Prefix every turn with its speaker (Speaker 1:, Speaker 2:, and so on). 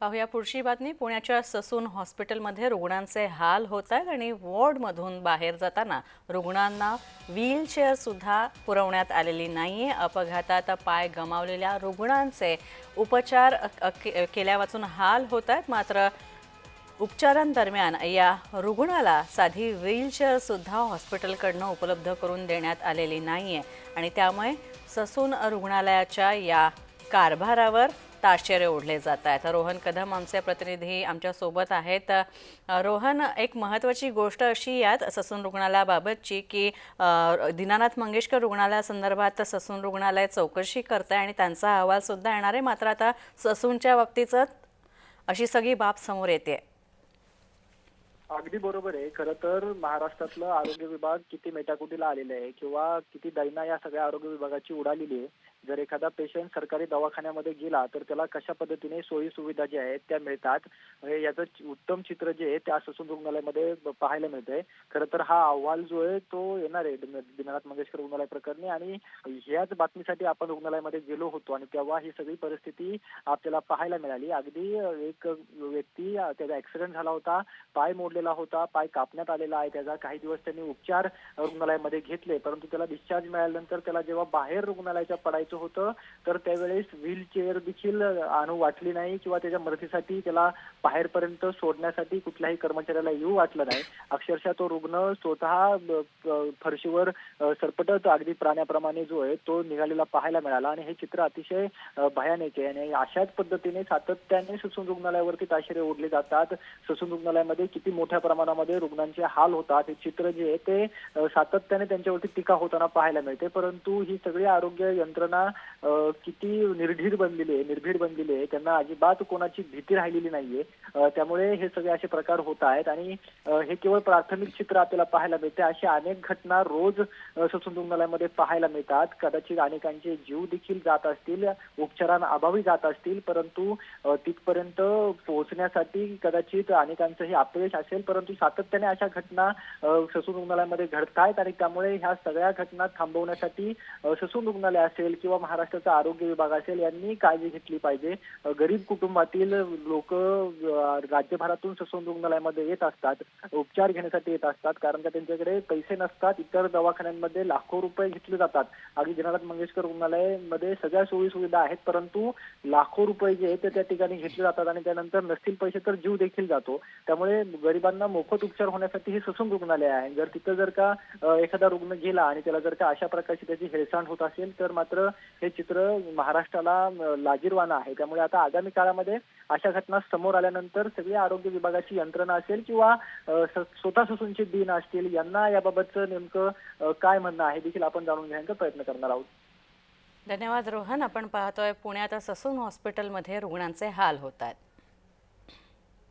Speaker 1: पाहूया पुढची बातमी. पुण्याच्या ससून हॉस्पिटलमध्ये रुग्णांचे हाल होत आहेत आणि वॉर्डमधून बाहेर जाताना रुग्णांना व्हीलचेअरसुद्धा पुरवण्यात आलेली नाही आहे अपघातात पाय गमावलेल्या रुग्णांचे उपचार केल्यावाचून के- हाल होत आहेत मात्र उपचारांदरम्यान या रुग्णाला साधी व्हीलचेअरसुद्धा हॉस्पिटलकडनं उपलब्ध करून देण्यात आलेली नाही आहे आणि त्यामुळे ससून रुग्णालयाच्या या कारभारावर ताश्चर्य ओढले जात आहेत रोहन कदम आमचे प्रतिनिधी आमच्यासोबत आहेत. रोहन एक महत्त्वाची गोष्ट अशी यात ससून रुग्णालयाबाबतची की दीनानाथ मंगेशकर रुग्णालयासंदर्भात ससून रुग्णालय चौकशी करत आहे आणि त्यांचा अहवालसुद्धा येणार आहे. मात्र आता ससूनच्या बाबतीचं अशी सगळी बाब समोर येते.
Speaker 2: अगदी बरोबर आहे. खरं तर महाराष्ट्रातलं आरोग्य विभाग किती मेटाकुटीला आलेलं आहे किंवा किती दैना या सगळ्या आरोग्य विभागाची उडालेली आहे. जर एखादा पेशंट सरकारी दवाखान्यामध्ये गेला तर त्याला कशा पद्धतीने सोयी सुविधा ज्या आहेत त्या मिळतात? हे याचं उत्तम चित्र जे आहे त्या ससून रुग्णालयामध्ये पाहायला मिळतंय. खरं तर हा अहवाल जो आहे तो येणार आहे दिन- दीनानाथ मंगेशकर रुग्णालय प्रकरणी आणि ह्याच बातमीसाठी आपण रुग्णालयामध्ये गेलो होतो आणि तेव्हा ही सगळी परिस्थिती आपल्याला पाहायला मिळाली. अगदी एक व्यक्ती त्याचा ऍक्सिडेंट झाला होता. पाय मोडलेला होता पाय कापण्यात आलेला आहे त्याचा. काही दिवस त्यांनी उपचार रुग्णालयामध्ये घेतले परंतु त्याला डिस्चार्ज मिळाल्यानंतर त्याला जेव्हा बाहेर रुग्णालयाच्या पडायचं होतं तर त्यावेळेस व्हीलचेअर देखील आणू वाटली नाही किंवा त्याच्या मदतीसाठी त्याला बाहेरपर्यंत सोडण्यासाठी कुठल्याही कर्मचाऱ्याला येऊ वाटलं नाही. अक्षरशः तो रुग्ण स्वतः फरशीवर सरपटत अगदी प्राण्याप्रमाणे जो आहे तो निघालेला पाहायला मिळाला. आणि हे चित्र अतिशय भयानक आहे. आणि अशाच पद्धतीने सातत्याने ससून रुग्णालयावरती ताशेरे ओढले जातात. ससून रुग्णालयामध्ये किती मोठ्या प्रमाणामध्ये रुग्णांचे हाल होतात. हे चित्र जे आहे ते सातत्याने त्यांच्यावरती टीका होताना पाहायला मिळते. परंतु ही सगळी आरोग्य यंत्रणा किती निर्धीर बनलेली आहे निर्भीड बनलेली आहे. त्यांना अजिबात कोणाची भीती राहिलेली नाहीये. त्यामुळे हे सगळे असे प्रकार होत आहेत आणि हे केवळ प्राथमिक चित्र आपल्याला पाहायला मिळते. अशी अनेक घटना रोज ससून रुग्णालयामध्ये पाहायला मिळतात. कदाचित अनेकांचे जीव देखील जात असतील उपचारांअभावी जात असतील. परंतु तिथपर्यंत पोहोचण्यासाठी कदाचित अनेकांचंही अपयश असेल परंतु सातत्याने अशा घटना ससून रुग्णालयामध्ये घडतायत आणि त्यामुळे ह्या सगळ्या घटना थांबवण्यासाठी ससून रुग्णालय असेल किंवा महाराष्ट्राचा आरोग्य विभाग असेल यांनी काळजी घेतली पाहिजे. गरीब कुटुंबातील लोक राज्यभरातून ससून रुग्णालयामध्ये येत असतात उपचार घेण्यासाठी येत असतात कारण का त्यांच्याकडे पैसे नसतात इतर दवाखान्यांमध्ये लाखो रुपये घेतले जातात. अगदी दीनानाथ मंगेशकर रुग्णालयामध्ये सगळ्या सोयी सुविधा आहेत परंतु लाखो रुपये जे आहेत ते त्या ठिकाणी घेतले जातात आणि त्यानंतर नसतील पैसे तर जीव देखील जातो. त्यामुळे गरिबांना मोफत उपचार होण्यासाठी हे ससून रुग्णालय आहे. जर तिथं जर का एखादा रुग्ण गेला आणि त्याला जर का अशा प्रकारची त्याची हेळसांड होत असेल तर मात्र हे चित्र महाराष्ट्राला लाजीरवाना आहे. त्यामुळे आता आगामी काळामध्ये अशा घटना समोर आल्यानंतर सगळी आरोग्य विभागाची यंत्रणा असेल किंवा स्वतः ससूनचे दिन असतील यांना याबाबतचं नेमकं काय म्हणणं आहे देखील आपण जाणून घेण्याचा प्रयत्न करणार आहोत.
Speaker 1: धन्यवाद रोहन. आपण पाहतोय पुण्यात ससून हॉस्पिटलमध्ये रुग्णांचे हाल होत आहेत.